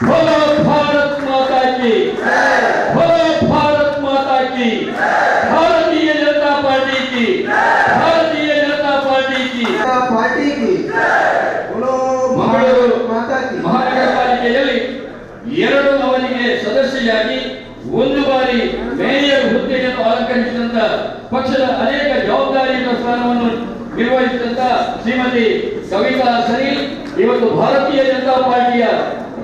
ಬೋಲೋ ಭಾರತ್ ಮಾತಾ ಕಿ ಬೋಲೋ ಭಾರತ್ ಮಾತಾ ಕಿ ಭಾರತೀಯ ಜನತಾ ಪಾರ್ಟಿ की ಭಾರತೀಯ ಜನತಾ ಪಾರ್ಟಿ की पार्टी की बोलो ಮಂಗಳೂರು भारत माता की ಮಹಾನಗರ ಪಾಲಿಕೆಯಲ್ಲಿ ಎರಡು ಅವಧಿಗೆ ಸದಸ್ಯೆಯಾಗಿ ಒಂದು ಬಾರಿ ಮೇಯರ್ ಹುದ್ದೆಯನ್ನು ಅಲಂಕರಿಸಿದಂತ ಪಕ್ಷದ ಅನೇಕ ಜವಾಬ್ದಾರಿಯುತ ಸ್ಥಾನವನ್ನು ನಿರ್ವಹಿಸಿದಂತ ಶ್ರೀಮತಿ ಕವಿತಾ ಸನಿಲ್ ಇವತ್ತು ಭಾರತೀಯ ಜನತಾ ಪಾರ್ಟಿಯ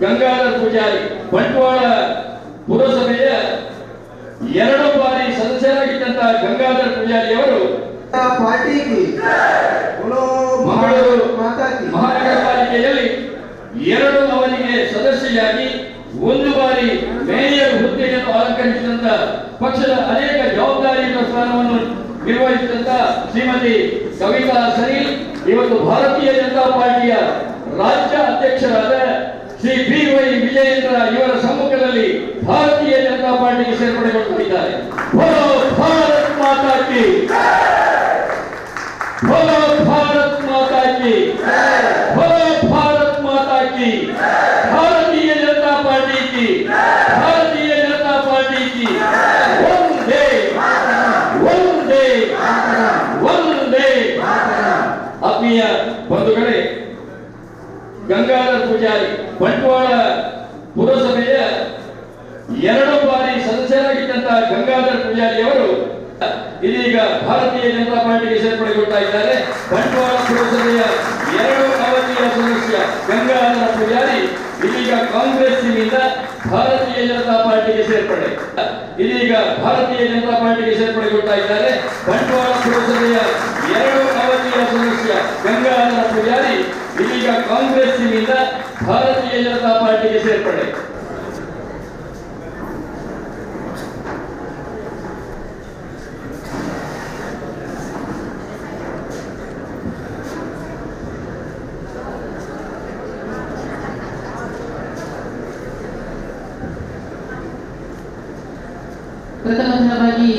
ಗಂಗಾಧರ್ ಪೂಜಾರಿ ಬಂಟ್ವಾಳ ಪುರಸಭೆಯ ಎರಡು ಬಾರಿ ಸದಸ್ಯರಾಗಿದ್ದಂತಹ ಗಂಗಾಧರ್ ಪೂಜಾರಿ ಅವರು ಮಹಾನಗರ ಪಾಲಿಕೆಯಲ್ಲಿ ಎರಡು ಅವರಿಗೆ ಸದಸ್ಯರಾಗಿ ಒಂದು ಬಾರಿ ಮೇಯರ್ ಹುದ್ದೆಯನ್ನು ಅಲಂಕರಿಸಿದಂತ ಪಕ್ಷದ ಅನೇಕ ಜವಾಬ್ದಾರಿಯುತ ಸ್ಥಾನವನ್ನು ನಿರ್ವಹಿಸಿದಂತ ಶ್ರೀಮತಿ ಕವಿತಾ ಸರಿ ಇವತ್ತು ಭಾರತೀಯ ಜನತಾ ಪಾರ್ಟಿಯ ರಾಜ್ಯ ಅಧ್ಯಕ್ಷರಾದ ಶ್ರೀ ವಿಜಯೇಂದ್ರ ಇವರ ಸಮ್ಮುಖದಲ್ಲಿ ಭಾರತೀಯ ಜನತಾ ಪಾರ್ಟಿಗೆ ಸೇರ್ಪಡೆಗೊಳ್ತಿದ್ದಾರೆ ಭಾರತ್ ಮಾತಾ ಕಿ ಭಾರತ್ ಮಾತಾ ಕಿ ಭಾರತ್ ಮಾತಾ ಕಿ ಭಾರತೀಯ ಜನತಾ ಪಾರ್ಟಿ ಕಿ ಭಾರತೀಯ ಜನತಾ ಪಾರ್ಟಿ ಕಿ ಒಂದೇ ಒಂದೇ ಒಂದೇ ಆತ್ಮೀಯ ಬಂಧುಗಳೇ ಗಂಗಾಧರ್ ಪೂಜಾರಿ ಬಂಟ್ವಾಳ ಪುರಸಭೆಯ ಎರಡು ಬಾರಿ ಸದಸ್ಯರಾಗಿದ್ದಂತಹ ಗಂಗಾಧರ್ ಪೂಜಾರಿ ಅವರು ಇದೀಗ ಭಾರತೀಯ ಜನತಾ ಪಾರ್ಟಿಗೆ ಸೇರ್ಪಡೆಗೊಳ್ತಾ ಇದ್ದಾರೆ ಬಂಟ್ವಾಳ ಪುರಸಭೆಯ ಎರಡು ಅವಧಿಯ ಸದಸ್ಯ ಗಂಗಾಧರ ಪೂಜಾರಿ ಇದೀಗ ಕಾಂಗ್ರೆಸ್ಸಿನಿಂದ ಭಾರತೀಯ ಜನತಾ ಪಾರ್ಟಿಗೆ ಸೇರ್ಪಡೆ. ಇದೀಗ ಭಾರತೀಯ ಜನತಾ ಪಾರ್ಟಿಗೆ ಸೇರ್ಪಡೆಗೊಳ್ತಾ ಇದ್ದಾರೆ ಬಂಟ್ವಾಳ ಪುರಸಭೆಯ ಎರಡು ಅವಧಿಯ ಸದಸ್ಯ ಗಂಗಾಧರ ಪೂಜಾರಿ ಇದೀಗ ಕಾಂಗ್ರೆಸ್ಸಿನಿಂದ ಭಾರತ ಸೇರ್ಪಡೆ ಪ್ರಥಮವಾಗಿ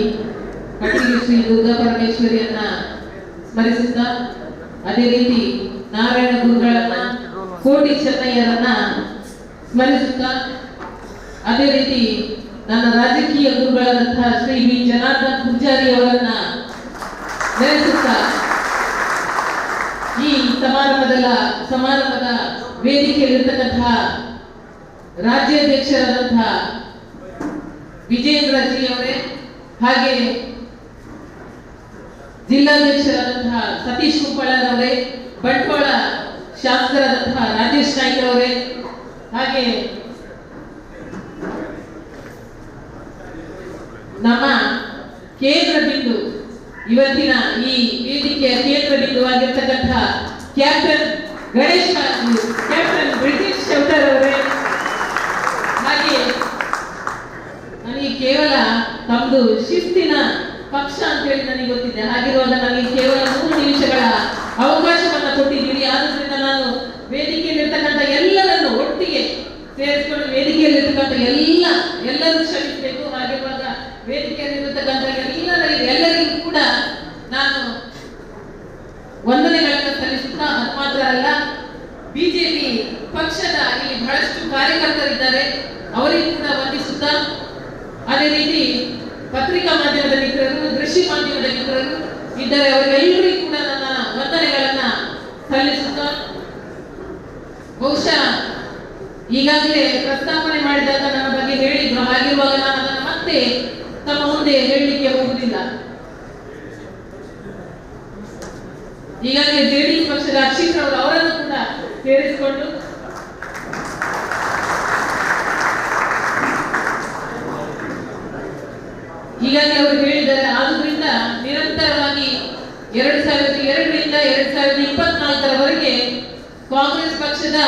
ಕಟ್ಟಿಗೆ ಶ್ರೀ ದುರ್ಗಾ ಪರಮೇಶ್ವರಿಯನ್ನ ಸ್ಮರಿಸಿದ್ದ ಅದೇ ರೀತಿ ನಾರಾಯಣ ಗುರುಗಳನ್ನ ಕೋಟಿ ಚೆನ್ನಯ್ಯರನ್ನ ಸ್ಮರಿಸುತ್ತಾ, ಅದೇ ರೀತಿ ನನ್ನ ರಾಜಕೀಯ ಗುರುಗಳಾದಂತಹ ಶ್ರೀ ವಿ. ಜನಾರ್ದನ್ ಪೂಜಾರಿ ಅವರನ್ನ ನೆನೆಸುತ್ತಾ, ಈ ಸಮಾರಂಭದ ಸಮಾರಂಭದ ವೇದಿಕೆಯಲ್ಲಿರ್ತಕ್ಕಂತಹ ರಾಜ್ಯಾಧ್ಯಕ್ಷರಾದಂತಹ ವಿಜೇಂದ್ರ ಜಿ ಅವರೇ, ಹಾಗೆ ಜಿಲ್ಲಾಧ್ಯಕ್ಷರಾದಂತಹ ಸತೀಶ್ ಕುಪ್ಪಳರ್ ಅವರೇ, ಬಂಟ್ವಾಳ ಶಾಸಕರಾದಂತಹ ರಾಜೇಶ್ ನಾಯ್ಕ ಅವರೇ ಹಾಗೆ ನಮ್ಮ ಕೇಂದ್ರ ಬಿಂದು ಇವತ್ತಿನ ಈ ವೇದಿಕೆಯ ಕೇಂದ್ರ ಬಿಂದುವಾಗಿರ್ತಕ್ಕಂತಹ ಕ್ಯಾಪ್ಟನ್ ಗಣೇಶ್ ಕ್ಯಾಪ್ಟನ್ ಬ್ರಿಟಿಷ್ ಶೌಟರ್ ಅವರೇ. ಹಾಗೆ ನನಗೆ ಕೇವಲ ತಮ್ಮದು ಶಿಸ್ತಿನ ಪಕ್ಷ ಅಂತ ಹೇಳಿ ನನಗೆ ಗೊತ್ತಿದೆ. ಹಾಗಿರುವಾಗ ನನಗೆ ಕೇವಲ ಮೂರು ನಿಮಿಷಗಳ ಅವಕಾಶವನ್ನು ಕೊಟ್ಟಿದ್ದೀರಿ ಆದ್ರಿಂದ ನಾನು ವೇದಿಕೆಯಲ್ಲಿರ್ತಕ್ಕಂಥ ಎಲ್ಲರನ್ನು ಒಟ್ಟಿಗೆ ಸೇರಿಸಿಕೊಂಡು ಎಲ್ಲ ಎಲ್ಲರೂ ಶ್ರಮಿಸಬೇಕು ಹಾಗಿರುವಾಗ ವೇದಿಕೆಯಲ್ಲಿರ್ತಕ್ಕಂಥ ಎಲ್ಲರಿಗೂ ಎಲ್ಲರಿಗೂ ಕೂಡ ನಾನು ವಂದನೆಗಳನ್ನು ಸಲ್ಲಿಸುತ್ತಾ, ಅದು ಮಾತ್ರ ಅಲ್ಲ, ಬಿಜೆಪಿ ಪಕ್ಷದ ಇಲ್ಲಿ ಬಹಳಷ್ಟು ಕಾರ್ಯಕರ್ತರಿದ್ದಾರೆ. ಅವರಿಗೂ ಕೂಡ ವಂದಿಸುತ್ತಾ, ಅದೇ ರೀತಿ ಪತ್ರಿಕಾ ಮಾಧ್ಯಮದ ಮಿತ್ರರು ದೃಶ್ಯ ಮಾಧ್ಯಮದ ಮಿತ್ರರು ಇದ್ದಾರೆ. ಅವರೆಲ್ಲರಿಗೂ ಕೂಡ ನನ್ನ ವಂದನೆಗಳನ್ನ ಸಲ್ಲಿಸುತ್ತಾ, ಬಹುಶಃ ಈಗಾಗಲೇ ಪ್ರಸ್ತಾಪನೆ ಮಾಡಿದಾಗ ನನ್ನ ಬಗ್ಗೆ ಹೇಳಿದ್ರು. ಹಾಗಿರುವಾಗ ನಾನು ಅದನ್ನು ಮತ್ತೆ ತಮ್ಮ ಮುಂದೆ ಹೇಳಲಿಕ್ಕೆ ಹೋಗುವುದಿಲ್ಲ. ಈಗಾಗಲೇ ಜೆಡಿಎಸ್ ಪಕ್ಷದ ಅಕ್ಷಿತ್ ಅವರು ಅವರನ್ನು ಕೂಡ ಸೇರಿಸಿಕೊಂಡು ಈಗಾಗಲೇ ಅವರು ಹೇಳಿದ್ದಾರೆ. ಆದ್ರಿಂದ ನಿರಂತರವಾಗಿ ಎರಡು ಸಾವಿರದ ಎರಡರಿಂದ ಎರಡ್ ಸಾವಿರದ ಇಪ್ಪತ್ನಾಲ್ಕು ಕಾಂಗ್ರೆಸ್ ಪಕ್ಷದ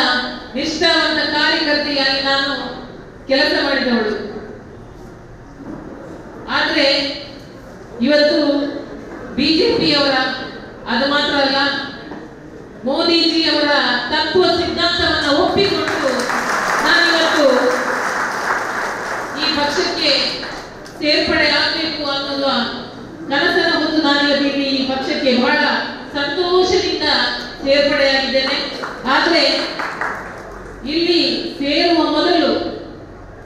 ನಿಷ್ಠಾವಂತ ಕಾರ್ಯಕರ್ತೆಯಾಗಿ ನಾನು ಕೆಲಸ ಮಾಡಿದವಳು. ಆದ್ರೆ ಇವತ್ತು ಬಿಜೆಪಿಯವರ, ಅದು ಮಾತ್ರ ಅಲ್ಲ, ಮೋದಿಜಿಯವರ ತತ್ವ ಸಿದ್ಧಾಂತವನ್ನು ಒಪ್ಪಿಕೊಂಡು ನಾನಿವತ್ತು ಈ ಪಕ್ಷಕ್ಕೆ ಸೇರ್ಪಡೆ ಆಗಬೇಕು ಅನ್ನೋದು ಕನಸನ ಹೊತ್ತು ನಾನಿವತ್ತು ಇಲ್ಲಿ ಈ ಪಕ್ಷಕ್ಕೆ ಬಹಳ ಸಂತೋಷದಿಂದ ಸೇರ್ಪಡೆಯಾಗಿದ್ದೇನೆ. ಆದ್ರೆ ಇಲ್ಲಿ ಸೇರುವ ಮೊದಲು,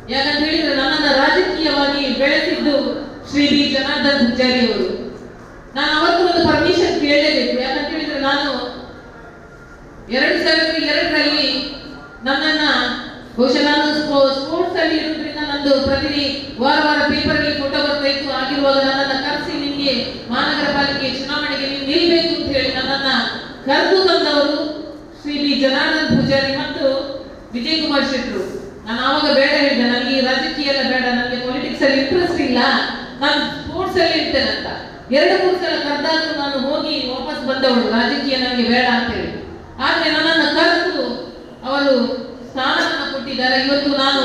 ಯಾಕಂತ ಹೇಳಿದ್ರೆ ನನ್ನನ್ನು ರಾಜಕೀಯವಾಗಿ ಬೆಳೆಸಿದ್ದು ಶ್ರೀ ಬಿ. ಜನಾರ್ದನ್ ಪೂಜಾರಿ ಅವರು. ನಾನು ಅವತ್ತು ಒಂದು ಪರ್ಮಿಷನ್ ಕೇಳಲೇಬೇಕು. ಯಾಕಂತ ಹೇಳಿದ್ರೆ ನಾನು ಎರಡು ಸಾವಿರದ ಎರಡರಲ್ಲಿ ನನ್ನನ್ನ ಬಹುಶಃ ನಾನು ಸ್ಪೋರ್ಟ್ಸ್ ಅಲ್ಲಿ ಇರೋದ್ರಿಂದ ನಂದು ಪ್ರತಿ ವಾರ ವಾರ ಪೇಪರ್ ಅಲ್ಲಿ ಫೋಟೋ ಬರ್ತಾ ಇತ್ತು. ಆಗಿರುವಾಗ ನನ್ನನ್ನ ಕರೆಸಿ ನಿಮಗೆ ಮಹಾನಗರ ಪಾಲಿಕೆ ಚುನಾವಣೆಗೆ ನೀವು ನಿಲ್ಬೇಕು ಅಂತ ಹೇಳಿ ನನ್ನನ್ನ ಕರೆದು ತಂದವರು ಶ್ರೀ ಬಿ ಜನಾರ್ದನ್ ಪೂಜಾರಿ ಮತ್ತು ವಿಜಯ್ ಕುಮಾರ್ ಶೆಟ್ರು. ನಾನು ಆವಾಗ ಬೇಡ ಹೇಳಿದೆ, ನನಗೆ ಈ ರಾಜಕೀಯ ಎಲ್ಲ ಬೇಡ, ನನಗೆ ಪೊಲಿಟಿಕ್ಸ್ ಅಲ್ಲಿ ಇಂಟ್ರೆಸ್ಟ್ ಇಲ್ಲ. ನಾನು ಸ್ಪೋರ್ಟ್ಸ್ ಅಲ್ಲಿ ಇರ್ತೇನೆ ಅಂತ. ಎರಡು, ಮೂರು ಸಲ ಕರೆದಾದ್ರೂ ನಾನು ಹೋಗಿ ವಾಪಸ್ ಬಂದವಳು. ರಾಜಕೀಯ ನನಗೆ ಬೇಡ ಅಂತ ಹೇಳಿ. ಆದ್ರೆ ನನ್ನನ್ನು ಕರೆದು ಅವರು ಸ್ಥಾನವನ್ನು ಕೊಟ್ಟಿದ್ದಾರೆ. ಇವತ್ತು ನಾನು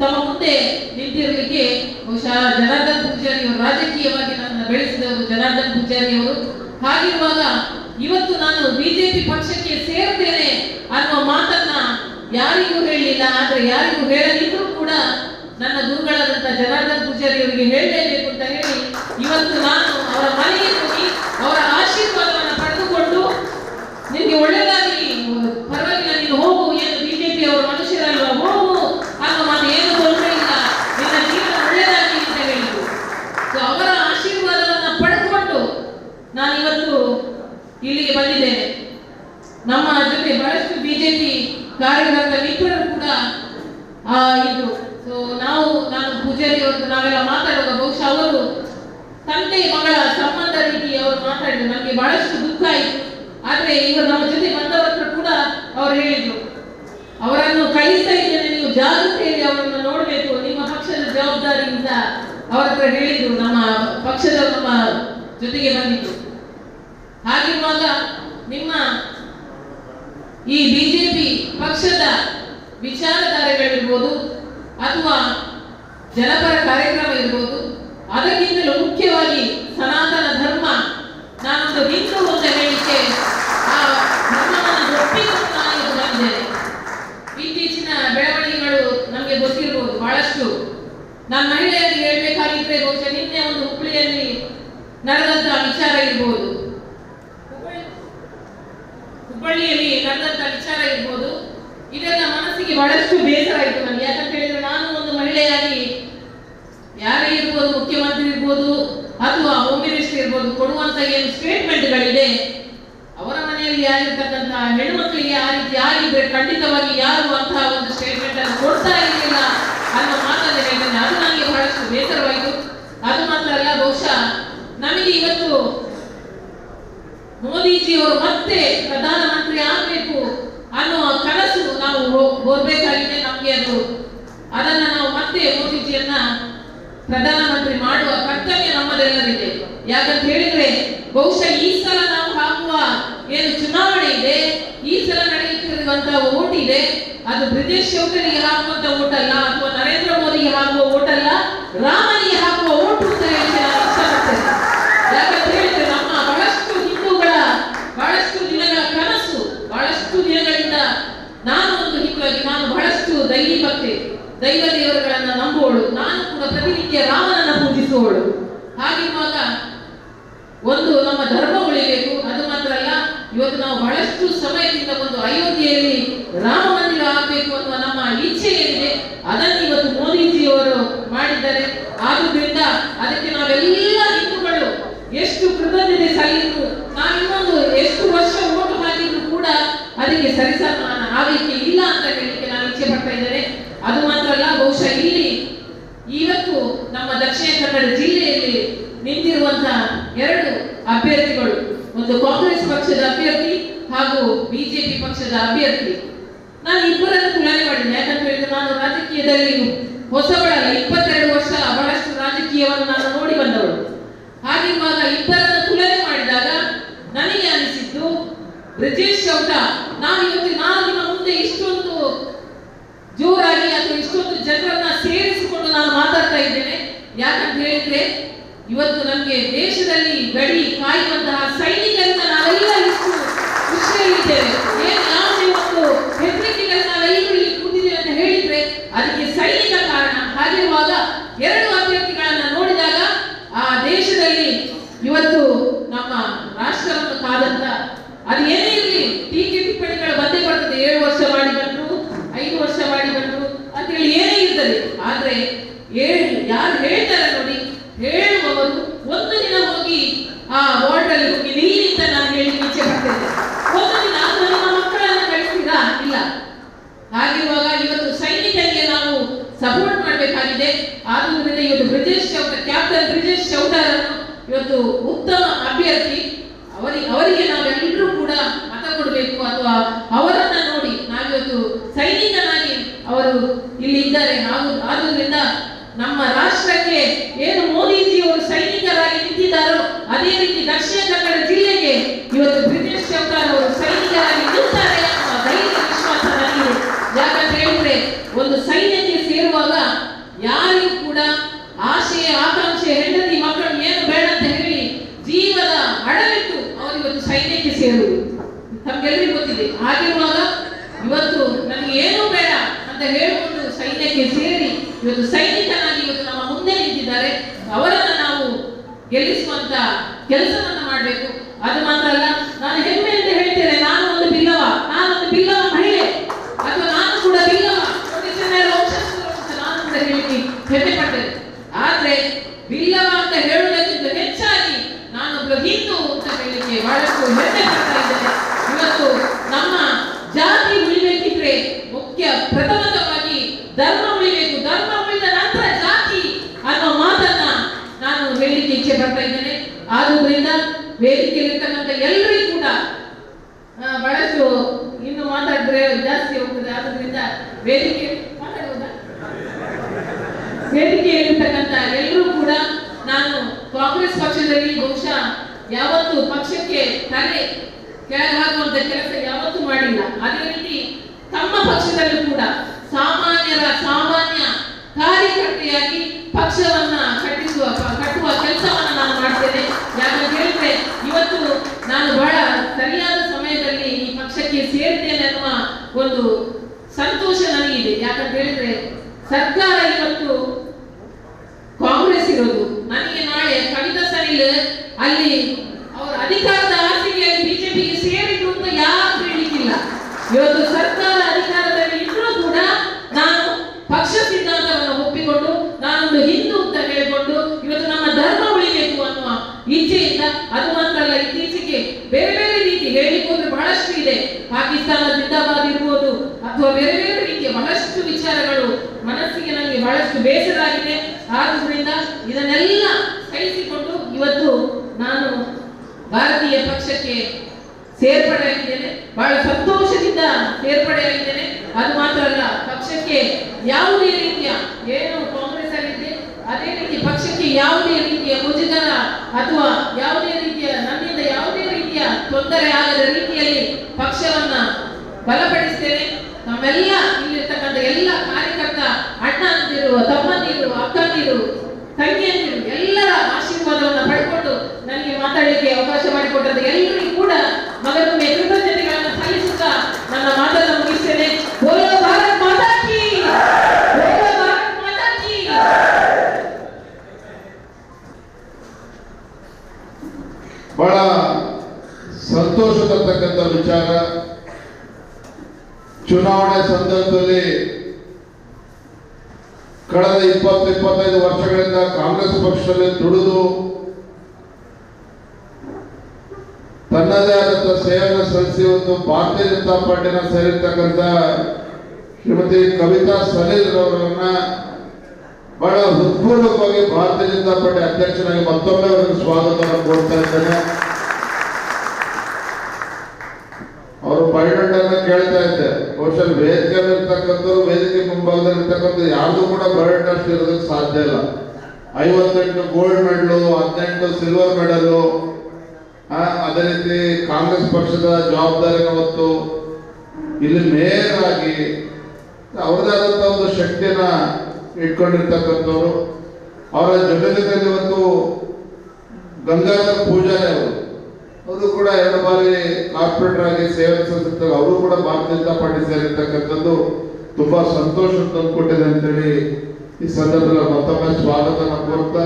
ತಮ್ಮ ಮುಂದೆ ನಿಂತಿರಲಿಕ್ಕೆ ಬಹುಶಃ ಜನಾರ್ದನ್ ಪೂಜಾರಿ ಅವರು ರಾಜಕೀಯವಾಗಿ ನನ್ನನ್ನು ಬೆಳೆಸಿದವರು ಜನಾರ್ದನ್ ಪೂಜಾರಿ ಅವರು ಹಾಗಿರುವಾಗ ಇವತ್ತು ನಾನು ಬಿಜೆಪಿ ಪಕ್ಷಕ್ಕೆ ಸೇರ್ತೇನೆ ಅನ್ನುವ ಮಾತನ್ನ ಯಾರಿಗೂ ಹೇಳಿಲ್ಲ, ಆದ್ರೆ ಯಾರಿಗೂ ಹೇಳದಿದ್ರೂ ಕೂಡ ನನ್ನ ಗುರುಗಳಾದಂತ ಜನಾರ್ದನ್ ಪೂಜಾರಿ ಅವರಿಗೆ ಹೇಳಲೇಬೇಕು ಅಂತ ಹೇಳಿ ಇವತ್ತು ನಾನು ಅವರ ಮನೆಗೆ ಹೋಗಿ ಅವರ ಆಶೀರ್ವಾದವನ್ನು ಪಡೆದುಕೊಂಡು ನಿಮಗೆ ಒಳ್ಳೆಯದಾಗಿ ಪರವಾಗಿಲ್ಲ, ನೀನು ಹೋಗು, ಏನು ಬಿಜೆಪಿ ಅವರು ಮನುಷ್ಯರಲ್ವ, ಹೋಗು ಅನ್ನೋ ಮಾತು ಏನು ತೊಂದರೆ ಇಲ್ಲ. ನಿನ್ನ ಜೀವನ ಒಳ್ಳೆಯದಾಗಿ ಅಂತ ಹೇಳಿದ್ರು. ಸೊ ಅವರ ಆಶೀರ್ವಾದವನ್ನ ಪಡೆದುಕೊಂಡು ನಾನು ಇವತ್ತು ಇಲ್ಲಿಗೆ ಬಂದಿದ್ದೇನೆ. ನಮ್ಮ ಜೊತೆ ಬಹಳಷ್ಟು ಬಿಜೆಪಿ ಕಾರ್ಯಕರ್ತ ಮಿತ್ರರು ಕೂಡ ಇದ್ರು. ಸೊ ನಾವು, ನಾನು ಪೂಜಾರಿ ಅವ್ರದ್ದು ನಾವೆಲ್ಲ ಮಾತಾಡುವಾಗ ಬಹುಶಃ ಅವರು ತಂದೆ, ಮಗಳ ಸಂಬಂಧ ರೀತಿ ಅವರು ಮಾತಾಡಿದ್ರು. ನನಗೆ ಬಹಳಷ್ಟು ದುಃಖ ಆಯಿತು. ಆದ್ರೆ ಇವರು ನಮ್ಮ ಜೊತೆ ಬಂದವರ ಹತ್ರ ಕೂಡ ಅವ್ರು ಹೇಳಿದ್ರು. ಅವರನ್ನು ಕಳಿಸ್ತಾ ಇದ್ದೇನೆ, ನೀವು ಜಾಗೃತಿಯಲ್ಲಿ ಅವರನ್ನು ನೋಡಬೇಕು. ನಿಮ್ಮ ಪಕ್ಷದ ಜವಾಬ್ದಾರಿಯಿಂದ ಅವರ ಹತ್ರ ಹೇಳಿದ್ರು. ನಮ್ಮ ಪಕ್ಷದ ನಮ್ಮ ಜೊತೆಗೆ ಬಂದಿದ್ರು. ಹಾಗಿರುವಾಗ ನಿಮ್ಮ ಈ ಬಿಜೆಪಿ ಪಕ್ಷದ ವಿಚಾರಧಾರೆಗಳಿರ್ಬೋದು ಅಥವಾ ಜನಪರ ಕಾರ್ಯಕ್ರಮ ಇರ್ಬೋದು, ಅದಕ್ಕಿಂತಲೂ ಮುಖ್ಯವಾಗಿ ಸನಾತನ ಧರ್ಮ. ನಾನೊಂದು ಹಿಂದೂ ಅಂತ ಹೇಳಿಕೆ ಆ ಧರ್ಮವನ್ನು ಒಪ್ಪಿಕೊಂಡು ಬಂದಿದ್ದೇನೆ ಇತ್ತೀಚಿನ ಬೆಳವಣಿಗೆಗಳು ನಮಗೆ ಗೊತ್ತಿರಬಹುದು ಬಹಳಷ್ಟು. ನಾನು ಮಹಿಳೆಯರಿಗೆ ಹೇಳಬೇಕಾಗಿದ್ರೆ ಬಹುಶಃ ನಿನ್ನೆ ಒಂದು ಹುಬ್ಬಳ್ಳಿಯಲ್ಲಿ ನಡೆದಂತಹ ವಿಚಾರ ಇರ್ಬೋದು. ಹುಬ್ಬಳ್ಳಿಯಲ್ಲಿ ನಡೆದಂತ ವಿಚಾರ ಇರ್ಬೋದು. ಇದೆಲ್ಲ ಮನಸ್ಸಿಗೆ ಬಹಳಷ್ಟು ಬೇಸರ ಆಯಿತು ನನಗೆ. ಯಾಕಂತ ಹೇಳಿದ್ರೆ ನಾನು ಒಂದು ಮಹಿಳೆಯಾಗಿ ಯಾರೇ ಇರ್ಬೋದು, ಮುಖ್ಯಮಂತ್ರಿ ಇರ್ಬೋದು, ಅಥವಾ ಹೋಮ್ ಮಿನಿಸ್ಟರ್ ಇರ್ಬೋದು, ಕೊಡುವಂತ ಏನು ಸ್ಟೇಟ್ಮೆಂಟ್ಗಳಿದೆ ಅವರ ಮನೆಯಲ್ಲಿ ಯಾರಿರ್ತಕ್ಕಂತಹ ಹೆಣ್ಣುಮಕ್ಕಳಿಗೆ ಆ ರೀತಿ ಯಾರಿದ್ರೆ ಖಂಡಿತವಾಗಿ ಯಾರು ಅಂತಹ ಒಂದು ಸ್ಟೇಟ್ಮೆಂಟ್ ಅನ್ನು ಕೊಡ್ತಾ ಇರಲಿಲ್ಲ ಅನ್ನೋ ಮಾತನ್ನು ಹೇಳಿದ್ದೇನೆ ಅದು ನನಗೆ ಬಹಳಷ್ಟು ಬೇಸರವಾಯಿತು. ಅದು ಮಾತ್ರ ಅಲ್ಲ, ಬಹುಶಃ ನಮಗೆ ಇವತ್ತು ಮೋದಿಜಿಯವರು ಮತ್ತೆ ಪ್ರಧಾನಮಂತ್ರಿ ಆಗಬೇಕು ಅನ್ನೋ ಕನಸು ನಾವು ಹೋಗ್ಬೇಕಾಗಿದೆ ನಮಗೆ ಅದು ಅದನ್ನ ನಾವು ಮತ್ತೆ ಮೋದಿಜಿಯನ್ನ ಪ್ರಧಾನಮಂತ್ರಿ ಮಾಡುವ ಕರ್ತವ್ಯ ನಮ್ಮದೆಲ್ಲರಿದೆ. ಯಾಕಂತ ಹೇಳಿದ್ರೆ, ಬಹುಶಃ ಈ ಸಲ ನಾವು ಹಾಕುವ ಏನು ಚುನಾವಣೆ ಇದೆ, ಈ ಸಲ ನಡೆಯುತ್ತಿರುವಂತಹ ಓಟ್ ಇದೆ, ಅದು ಬ್ರಿಟಿಷ್ ಶೌಕರಿಗೆ ಹಾಕುವಂತ ಓಟ್ ಅಲ್ಲ ಅಥವಾ ನರೇಂದ್ರ ಮೋದಿಗೆ ಹಾಕುವ ಓಟ್ ಅಲ್ಲ ರಾಮನಿಗೆ ಹಾಕುವ ಓಟು ಅಂತ ಹೇಳಿ ನಾನು ಇಷ್ಟಪಡ್ತೇನೆ ಯಾಕಂತ ಹೇಳಿದ್ರೆ ನಮ್ಮ ಬಹಳಷ್ಟು ಹಿಂದೂಗಳ ಬಹಳಷ್ಟು ದಿನಗಳ ಕನಸು ಬಹಳಷ್ಟು ದಿನಗಳಿಂದ ನಾನು ಒಂದು ಹಿಂದುವಾಗಿ ನಾನು ಬಹಳಷ್ಟು ದೈವಿ ಭಕ್ತಿ ದೈವ ದೇವರುಗಳನ್ನ ನಂಬುವಳು ನಾನು ಕೂಡ ಪ್ರತಿನಿತ್ಯ ರಾಮನನ್ನ ಪೂಜಿಸುವಳು ಹಾಗಿರುವಾಗ ಒಂದು ನಮ್ಮ ಧರ್ಮ ಉಳಿಬೇಕು ಅದು ಮಾತ್ರ ಅಲ್ಲ, ಇವತ್ತು ನಾವು ಬಹಳಷ್ಟು ಸಮಯದಿಂದ ಒಂದು ಅಯೋಧ್ಯೆಯಲ್ಲಿ ರಾಮ ಮಂದಿರ ಆಗಬೇಕು ಅನ್ನುವ ನಮ್ಮ ಇಚ್ಛೆ ಏನಿದೆ, ಅದನ್ನು ಇವತ್ತು ಮೋದಿಜಿಯವರು ಮಾಡಿದ್ದಾರೆ. ಆದುದರಿಂದ ಅದಕ್ಕೆ ನಾವೆಲ್ಲ ಹಿಂದೂಗಳು ಎಷ್ಟು ಕೃತಜ್ಞತೆ ಸಲ್ಲಿದ್ರು, ನಾವಿನ್ನೊಂದು ಎಷ್ಟು ವರ್ಷ ಓಟು ಹಾಕಿದ್ರು ಕೂಡ ಅದಕ್ಕೆ ಸರಿಸಮಾನ ಆಗಲಿಕ್ಕೆ ಇಲ್ಲ ಅಂತ ಹೇಳಲಿಕ್ಕೆ ನಾನು ಇಚ್ಛೆ ಪಡ್ತಾ ಇದ್ದೇನೆ ಅದು ಮಾತ್ರ ಅಲ್ಲ ಬಹುಶಃ ಇಲ್ಲಿ ಇವತ್ತು ನಮ್ಮ ದಕ್ಷಿಣ ಕನ್ನಡ ಜಿಲ್ಲೆಯಲ್ಲಿ ನಿಂತಿರುವಂತಹ ಎರಡು ಅಭ್ಯರ್ಥಿಗಳು ಒಂದು ಕಾಂಗ್ರೆಸ್ ಪಕ್ಷದ ಅಭ್ಯರ್ಥಿ ಹಾಗೂ ಬಿಜೆಪಿ ಪಕ್ಷದ ಅಭ್ಯರ್ಥಿ ನಾನು ಇಬ್ಬರನ್ನು ತುಲನೆ ಮಾಡಿದ್ದೇನೆ ಯಾಕಂತ ಹೇಳಿದ್ರೆ ನಾನು ರಾಜಕೀಯದಲ್ಲಿ ಹೊಸಬಳಲ್ಲ ಇಪ್ಪತ್ತೆರಡು ವರ್ಷ ಬಹಳಷ್ಟು ರಾಜಕೀಯವನ್ನು ನಾನು ನೋಡಿ ಬಂದೆ ಹಾಗಿರುವಾಗ ಇಬ್ಬರನ್ನ ತುಲನೆ ಮಾಡಿದಾಗ ನನಗೆ ಅನಿಸಿದ್ದು ಬ್ರಿಜೇಶ್ ಶಬ್ದ ನಾನು ಇವತ್ತು ನಾನು ನಿಮ್ಮ ಮುಂದೆ ಇಷ್ಟೊಂದು ಜೋರಾಗಿ ಅಥವಾ ಇಷ್ಟೊಂದು ಜನರನ್ನ ಸೇರಿಸಿಕೊಂಡು ನಾನು ಮಾತಾಡ್ತಾ ಇದ್ದೇನೆ. ಯಾಕಂತ ಹೇಳಿದ್ರೆ, ಇವತ್ತು ನಮಗೆ ದೇಶದಲ್ಲಿ ಗಡಿ ಕಾಯುವಂತಹ ಸೈನಿಕರಿಂದ ನಾವೆಲ್ಲ ಇಷ್ಟು ಖುಷಿಯಲ್ಲಿದ್ದೇವೆ ಏನು ಯಾವುದೇ ಒಂದು ಹೆದರಿಕೆಗಳು ನಾವೆಲ್ಲರೂ ಇಲ್ಲಿ ಕೂತಿದ್ದೇವೆ ಅಂತ ಹೇಳಿದ್ರೆ ಅದಕ್ಕೆ ಸೈನಿಕ ಕಾರಣ ಹಾಗಿರುವಾಗ ಎರಡು ಅಭ್ಯರ್ಥಿಗಳನ್ನ ನೋಡಿದಾಗ ಆ ದೇಶದಲ್ಲಿ ಇವತ್ತು ನಮ್ಮ ರಾಷ್ಟ್ರವನ್ನು ಕಾದಂತ ಅದು ಏನೇ ಇರಲಿ ಟೀಕೆ ಟಿಪ್ಪಣಿಗಳು ಬಂದೇ ಬರ್ತದೆ ಏಳು ವರ್ಷ ಮಾಡಿ ಬಂದ್ರು ಐದು ವರ್ಷ ಮಾಡಿ ಬಂದ್ರು ಅಂತ ಹೇಳಿ ಏನೇ ಇರ್ತದೆ ಆದ್ರೆ ಏಳು ಯಾರು ಹೇಳ್ತಾರೆ ನೋಡಿ ಹೇಳುವವರು ಒಂದು ದಿನ ಹೋಗಿ ಆ ವಾರ್ಡ್ ಅಲ್ಲಿ ಹೋಗಿ ನಿಲ್ಲಿ ಅಂತ ನಾನು ಹೇಳಿ ಇಚ್ಛೆ ಪಡ್ತೇನೆ ಒಂದು ದಿನ ಅಥವಾ ನಿಮ್ಮ ಮಕ್ಕಳನ್ನ ಕಳಿಸ್ತೀರಾ ಇಲ್ಲ ಹಾಗಿರುವಾಗ ಇವತ್ತು ಸೈನಿಕರಿಗೆ ನಾವು ಸಪೋರ್ಟ್ ಮಾಡಬೇಕಾಗಿದೆ ಆದ್ರಿಂದ ಇವತ್ತು ಬ್ರಿಜೇಶ್ ಚೌಟ ಕ್ಯಾಪ್ಟನ್ ಬ್ರಿಜೇಶ್ ಚೌಟರನ್ನು ಇವತ್ತು ಉತ್ತಮ ಅಭ್ಯರ್ಥಿ ಅವರಿಗೆ ಅವರಿಗೆ ನಾವೆಲ್ಲರೂ ಕೂಡ ಮತ ಕೊಡಬೇಕು ಅಥವಾ ಅವರನ್ನ ನೋಡಿ ನಾವಿವತ್ತು ಸೈನಿಕನಾಗಿ ಅವರು ಇಲ್ಲಿ ಇದ್ದಾರೆ ಹಾಗೂ ಆದ್ರಿಂದ ನಮ್ಮ ರಾಷ್ಟ್ರಕ್ಕೆ ಏನು ಮೋದಿಜಿ ಅವರು ಸೈನಿಕರಾಗಿ ನಿಂತಿದ್ದಾರೋ ಅದೇ ರೀತಿ ದಕ್ಷಿಣ ಕನ್ನಡ ಜಿಲ್ಲೆಗೆ ಇವತ್ತು ಬ್ರಿಟಿಷ್ ಚೌಟಾರ್ ಅವರು ಸೈನಿಕರಾಗಿ ನಿಲ್ತಾರೆ ಅನ್ನುವ ಧೈರ್ಯ ವಿಶ್ವಾಸ ನನಗಿದೆ ಯಾಕಂತ ಹೇಳಿದ್ರೆ ಒಂದು ಸೈನ್ಯಕ್ಕೆ ಸೇರುವಾಗ ಯಾರಿಗೂ ಕೂಡ ಆಶೆ ಆಕಾಂಕ್ಷೆ ಹೆಂಡತಿ ಮಕ್ಕಳು ಏನು ಬೇಡ ಅಂತ ಹೇಳಿ ಜೀವದ ಅಡವಿಟ್ಟು ಅವರು ಇವತ್ತು ಸೈನ್ಯಕ್ಕೆ ಸೇರುವುದು. ತಮ್ಗೆಲ್ಲರಿಗೂ ಗೊತ್ತಿದೆ. ಆಗಿರುವಾಗ ಇವತ್ತು ನನಗೆ ಏನೂ ಬೇಡ ಅಂತ ಹೇಳಿಕೊಂಡು ಸೈನ್ಯಕ್ಕೆ ಸೇರಿ ಇವತ್ತು ಸೈನಿಕನಾಗಿ ಇವತ್ತು ನಮ್ಮ ಮುಂದೆ ನಿಂತಿದ್ದಾರೆ. ಅವರನ್ನ ನಾವು ಗೆಲ್ಲಿಸುವಂತ ಕೆಲಸವನ್ನ ಮಾಡಬೇಕು ಅದು ಮಾತ್ರ ಅಲ್ಲ ನಾನು ಹೆಮ್ಮೆಯಿಂದ ಹೇಳ್ತೇನೆ ನಾನು ಒಂದು ಬಿಲ್ಲವ ನಾನೊಂದು ಬಿಲ್ಲವ ಮಹಿಳೆ ಅಥವಾ ನಾನು ಕೂಡ ಬಿಲ್ಲವ ಪ್ರೊಫೆಷನಲ್ ವಂಶಸ್ಥರು ಅಂತ ನಾನು ಕೂಡ ಹೇಳಿಕ್ಕೆ ಹೆಮ್ಮೆ ಪಡ್ತೇನೆ ಆದ್ರೆ ಬಿಲ್ಲವ ಅಂತ ಹೇಳುವುದಕ್ಕಿಂತ ಹೆಚ್ಚಾಗಿ ನಾನೊಬ್ಬ ಹಿಂದೂ ಅಂತ ಹೇಳಲಿಕ್ಕೆ ಬಹಳಷ್ಟು ಹೆಮ್ಮೆ ಪಡ್ತಾ ಇದ್ದೇನೆ ಇವತ್ತು ನಮ್ಮ ಜಾತಿ ಉಳಿಬೇಕಿದ್ರೆ ಮುಖ್ಯ ಪ್ರಥಮತವಾಗಿ ಧರ್ಮ ಉಳಿಬೇಕು ಧರ್ಮ ಉಳಿದ ನಂತರ ಜಾತಿ ಅನ್ನೋ ಮಾತನ್ನ ನಾನು ಹೇಳಲಿಕ್ಕೆ ಇಚ್ಛೆ ಪಡ್ತಾ ಇದ್ದೇನೆ ಆದುದರಿಂದ ವೇದಿಕೆಯಲ್ಲಿರ್ತಕ್ಕಂಥ ಎಲ್ಲರಿಗೂ ಕೂಡ ಆ, ಬಹಳಷ್ಟು ಇನ್ನು ಮಾತಾಡಿದ್ರೆ ಜಾಸ್ತಿ ಹೋಗ್ತದೆ ಆದ್ರಿಂದ ವೇದಿಕೆ ಮಾತಾಡ್ಬೋದಾ ವೇದಿಕೆಯಲ್ಲಿರ್ತಕ್ಕಂಥ ಎಲ್ಲರೂ ಕೂಡ ನಾನು ಕಾಂಗ್ರೆಸ್ ಪಕ್ಷದಲ್ಲಿ ಬಹುಶಃ ಯಾವತ್ತು ಪಕ್ಷಕ್ಕೆ ತಲೆ ಕೆಳಗಾಗುವಂತ ಕೆಲಸ ಯಾವತ್ತು ಮಾಡಿಲ್ಲ. ಅದೇ ರೀತಿ ತಮ್ಮ ಪಕ್ಷದಲ್ಲೂ ಕೂಡ ಸಾಮಾನ್ಯರ ಸಾಮಾನ್ಯ ಕಾರ್ಯಕರ್ತೆಯಾಗಿ ಪಕ್ಷವನ್ನ ಕಟ್ಟಿಸುವ ಕಟ್ಟುವ ಕೆಲಸವನ್ನ ನಾನು ಮಾಡ್ತೇನೆ. ಯಾಕಂತ ಹೇಳಿದ್ರೆ ಇವತ್ತು ನಾನು ಬಹಳ ಸರಿಯಾದ ಸಮಯದಲ್ಲಿ ಈ ಪಕ್ಷಕ್ಕೆ ಸೇರ್ತೇನೆ ಅನ್ನುವ ಒಂದು ಸಂತೋಷ ನನಗಿದೆ. ಯಾಕಂತ ಹೇಳಿದ್ರೆ ಸರ್ಕಾರ ಇವತ್ತು ಕಾಂಗ್ರೆಸ್ ಇರೋದು. ನನಗೆ ನಾಳೆ ಕವಿತಾ ಅಲ್ಲಿ ಅವರ ಅಧಿಕಾರದ ಹಾಸಿಗೆಯಲ್ಲಿ ಬಿಜೆಪಿಗೆ ಸೇರಿದ್ರು ಅಂತ ಯಾರು ಹೇಳಿಕ್ಕಿಲ್ಲ. ಇವತ್ತು ಸರ್ಕಾರ ಅಧಿಕಾರದಲ್ಲಿ ಇದ್ರೂ ಕೂಡ ನಾನು ಪಕ್ಷ ಸಿದ್ಧಾಂತವನ್ನು ಒಪ್ಪಿಕೊಂಡು, ನಾನೊಂದು ಹಿಂದೂ ಅಂತ ಹೇಳಿಕೊಂಡು ಇವತ್ತು ನಮ್ಮ ಧರ್ಮ ಉಳಿಬೇಕು ಅನ್ನುವ ಇಚ್ಛೆಯಿಂದ ಅದು ಮಾತ್ರ ಅಲ್ಲ, ಇತ್ತೀಚೆಗೆ ಬೇರೆ ಬೇರೆ ರೀತಿ ಹೇಳಿಕೊಂಡ್ರೆ ಬಹಳಷ್ಟು ಇದೆ. ಪಾಕಿಸ್ತಾನ ಜಿಂದಾಬಾದ್ ಅಥವಾ ಬೇರೆ ಬೇರೆ ರೀತಿಯ ಬಹಳಷ್ಟು ವಿಚಾರಗಳು ಮನಸ್ಸಿಗೆ ನನಗೆ ಬಹಳಷ್ಟು ಬೇಸರ ಆಗಿದೆ. ಆದ್ರಿಂದ ಇದನ್ನೆಲ್ಲ ಇವತ್ತು ನಾನು ಭಾರತೀಯ ಪಕ್ಷಕ್ಕೆ ಸೇರ್ಪಡೆಯಾಗಿದ್ದೇನೆ, ಬಹಳ ಸಂತೋಷದಿಂದ ಸೇರ್ಪಡೆಯಾಗಿದ್ದೇನೆ. ಅದು ಮಾತ್ರ ಅಲ್ಲ, ಪಕ್ಷಕ್ಕೆ ಯಾವುದೇ ರೀತಿಯ, ಏನು ಕಾಂಗ್ರೆಸ್ ಆಗಿದೆ ಅದೇ ರೀತಿ ಪಕ್ಷಕ್ಕೆ ಯಾವುದೇ ರೀತಿಯ ಮುಜುಗರ ಅಥವಾ ಯಾವುದೇ ರೀತಿಯ, ನನ್ನಿಂದ ಯಾವುದೇ ರೀತಿಯ ತೊಂದರೆ ಆಗದ ರೀತಿಯಲ್ಲಿ ಪಕ್ಷವನ್ನ ಬಲಪಡಿಸ್ತೇನೆ. ನಮ್ಮೆಲ್ಲ ಇಲ್ಲಿರ್ತಕ್ಕಂಥ ಎಲ್ಲ ಕಾರ್ಯಕರ್ತ, ಅಣ್ಣಂದಿರು, ತಮ್ಮಂದಿರು, ಅಕ್ಕಂದಿರು, ತಂಗಿಯಂದಿರು ಎಲ್ಲರ ಆಶೀರ್ವಾದವನ್ನು ಪಡ್ಕೊಂಡು ನನಗೆ ಮಾತಾಡಲಿಕ್ಕೆ ಅವಕಾಶ ಮಾಡಿಕೊಟ್ಟಂತ ಎಲ್ಲರಿಗೂ ಕೂಡ ಮಗನೊಮ್ಮೆ ಕೃತಜ್ಞತೆಗಳನ್ನು ಸಲ್ಲಿಸುತ್ತಾ ನನ್ನ ಮಾತನ್ನು ಮುಗಿಸ್ತೇನೆ ಬೋಲೋ ಭಾರತ್ ಮಾತಾ ಕಿ ಬೋಲೋ ಭಾರತ್ ಮಾತಾ ಕಿ ಬಹಳ ಸಂತೋಷ ತರ್ತಕ್ಕಂಥ ವಿಚಾರ ಚುನಾವಣೆ ಸಂದರ್ಭದಲ್ಲಿ ಕಳೆದ ಇಪ್ಪತ್ತು ಇಪ್ಪತ್ತೈದು ವರ್ಷಗಳಿಂದ ಕಾಂಗ್ರೆಸ್ ಪಕ್ಷದಲ್ಲಿ ದುಡಿದು ತನ್ನದೇ ಆದಂತ ಸೇವೆಯನ್ನು ಸಲ್ಲಿಸಿ ಒಂದು ಭಾರತೀಯ ಜನತಾ ಪಾರ್ಟಿನ ಸೇರಿರ್ತಕ್ಕಂಥ ಶ್ರೀಮತಿ ಕವಿತಾ ಸಲೀಲ್ ರವರನ್ನ ಬಹಳ ಹೃತ್ಪೂರ್ವಕವಾಗಿ ಭಾರತೀಯ ಜನತಾ ಪಾರ್ಟಿ ಅಧ್ಯಕ್ಷರಾಗಿ ಮತ್ತೊಮ್ಮೆ ಅವರಿಗೆ ಸ್ವಾಗತವನ್ನು ಕೊಡ್ತಾ ಇದ್ದೇನೆ ಅವರು ಬಯೋಡಾಟನ್ನ ಕೇಳ್ತಾ ಇದ್ದೆ. ಬಹುಶಃ ವೇದಿಕೆಯಲ್ಲಿ ಇರ್ತಕ್ಕಂಥವ್ರು ವೇದಿಕೆ ಮುಂಭಾಗದಲ್ಲಿ ಇರ್ತಕ್ಕಂಥ ಯಾರ್ದು ಕೂಡ ಬಯೋಡಾಟ ಇರೋದಕ್ಕೆ ಸಾಧ್ಯ ಇಲ್ಲ. ಐವತ್ತೆಂಟು ಗೋಲ್ಡ್ ಮೆಡಲು ಹದಿನೆಂಟು ಸಿಲ್ವರ್ ಮೆಡಲು ಅದೇ ರೀತಿ ಕಾಂಗ್ರೆಸ್ ಪಕ್ಷದ ಜವಾಬ್ದಾರಿನ ಹೊತ್ತು ಇಲ್ಲಿ ಮೇಯರ್ ಆಗಿ ಆದಂಥ ಒಂದು ಶಕ್ತಿನ ಇಟ್ಕೊಂಡಿರ್ತಕ್ಕಂಥವ್ರು. ಅವರ ಜೊತೆ ಜೊತೆಯಲ್ಲಿ ಇವತ್ತು ಗಂಗಾಧರ್ ಪೂಜಾರಿ ಅವರು. ಅವರು ಕೂಡ ಎರಡು ಬಾರಿ ಕಾರ್ಪೊರೇಟರ್ ಆಗಿ ಸೇವೆ ಸಲ್ಲಿಸಿದಾಗ ಅವರು ಕೂಡ ಭಾರತೀಯ ಜನತಾ ಪಾರ್ಟಿ ಸೇರಿರ್ತಕ್ಕಂಥದ್ದು ತುಂಬಾ ಸಂತೋಷ ತಂದುಕೊಟ್ಟಿದೆ ಅಂತೇಳಿ ಈ ಸಂದರ್ಭದಲ್ಲಿ ಮತ್ತೊಮ್ಮೆ ಸ್ವಾಗತನ ಕೋರ್ತಾ